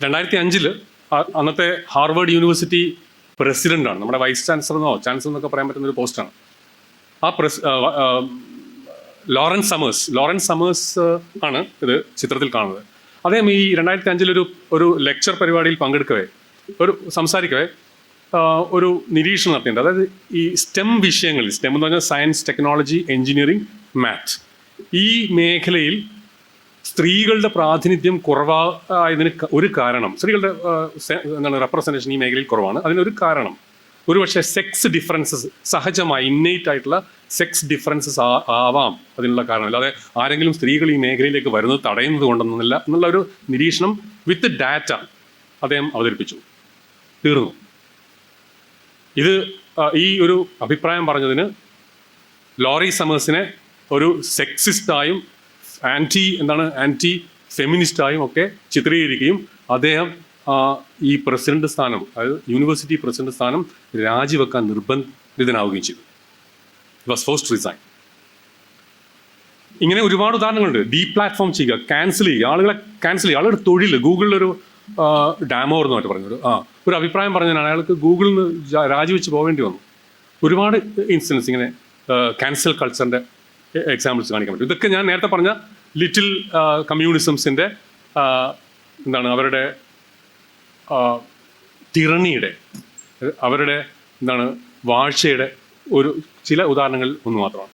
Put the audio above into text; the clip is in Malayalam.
രണ്ടായിരത്തി അഞ്ചിൽ അന്നത്തെ ഹാർവേഡ് യൂണിവേഴ്സിറ്റി പ്രസിഡന്റാണ് നമ്മുടെ വൈസ് ചാൻസലർ എന്നോ ചാൻസലർ എന്നൊക്കെ പറയാൻ പറ്റുന്ന ഒരു പോസ്റ്റാണ് ആ press Lawrence Summers Lawrence Summers ആണ് ഇത് ചിത്രത്തിൽ കാണുന്നത്. അദ്ദേഹം ഈ രണ്ടായിരത്തി അഞ്ചിലൊരു ഒരു ഒരു ലെക്ചർ പരിപാടിയിൽ പങ്കെടുക്കവേ ഒരു സംസാരിക്കവേ ഒരു നിരീക്ഷണം നടത്തിയിട്ടുണ്ട്. അതായത് ഈ സ്റ്റെം വിഷയങ്ങളിൽ സ്റ്റെം എന്ന് പറഞ്ഞാൽ സയൻസ് ടെക്നോളജി എഞ്ചിനീയറിംഗ് മാത്സ് ഈ മേഖലയിൽ സ്ത്രീകളുടെ പ്രാതിനിധ്യം കുറവായതിന് ഒരു കാരണം. സ്ത്രീകളുടെ എന്താണ് റെപ്രസെന്റേഷൻ ഈ മേഖലയിൽ കുറവാണ്. അതിനൊരു കാരണം. ഒരുപക്ഷെ സെക്സ് ഡിഫറൻസസ് സഹജമായി ഇന്നേറ്റ് ആയിട്ടുള്ള സെക്സ് ഡിഫറൻസസ് ആവാം അതിനുള്ള കാരണം. അല്ലാതെ ആരെങ്കിലും സ്ത്രീകൾ ഈ മേഖലയിലേക്ക് വരുന്നത് തടയുന്നത് കൊണ്ടൊന്നുമില്ല എന്നുള്ള ഒരു നിരീക്ഷണം വിത്ത് ഡാറ്റ അദ്ദേഹം അവതരിപ്പിച്ചു. തീർന്നു. ഇത് ഈ ഒരു അഭിപ്രായം പറഞ്ഞതിന് ലോറി സമേഴ്സിനെ ഒരു സെക്സിസ്റ്റായും ആന്റി എന്താണ് ആന്റി ഫെമിനിസ്റ്റായും ഒക്കെ ചിത്രീകരിക്കുകയും അദ്ദേഹം ഈ പ്രസിഡന്റ് സ്ഥാനം അതായത് യൂണിവേഴ്സിറ്റി പ്രസിഡന്റ് സ്ഥാനം രാജിവെക്കാൻ നിർബന്ധിതനാവുകയും ചെയ്തു. വാസ് ഫോസ്റ്റ് റിസൈൻ ഇങ്ങനെ ഒരുപാട് ഉദാഹരണങ്ങളുണ്ട്. ഡീ പ്ലാറ്റ്ഫോം ചെയ്യുക ക്യാൻസൽ ചെയ്യുക. ആളുകളെ ക്യാൻസൽ ചെയ്യുക. ആളുടെ തൊഴിൽ ഗൂഗിളിലൊരു ഡാമോർ എന്ന് പറഞ്ഞൊരു ആ ഒരു അഭിപ്രായം പറഞ്ഞാൽ അയാൾക്ക് ഗൂഗിളിൽ നിന്ന് രാജിവെച്ച് പോകേണ്ടി വന്നു. ഒരുപാട് ഇൻസിഡൻസ് ഇങ്ങനെ ക്യാൻസൽ കൾച്ചറിന്റെ എക്സാമ്പിൾസ് കാണിക്കാൻ പറ്റും. ഇതൊക്കെ ഞാൻ നേരത്തെ പറഞ്ഞ ലിറ്റിൽ കമ്മ്യൂണിസംസിന്റെ എന്താണ് അവരുടെ തിറണിയുടെ അവരുടെ എന്താണ് വാഴ്ചയുടെ ഒരു ചില ഉദാഹരണങ്ങൾ ഒന്ന് മാത്രമാണ്.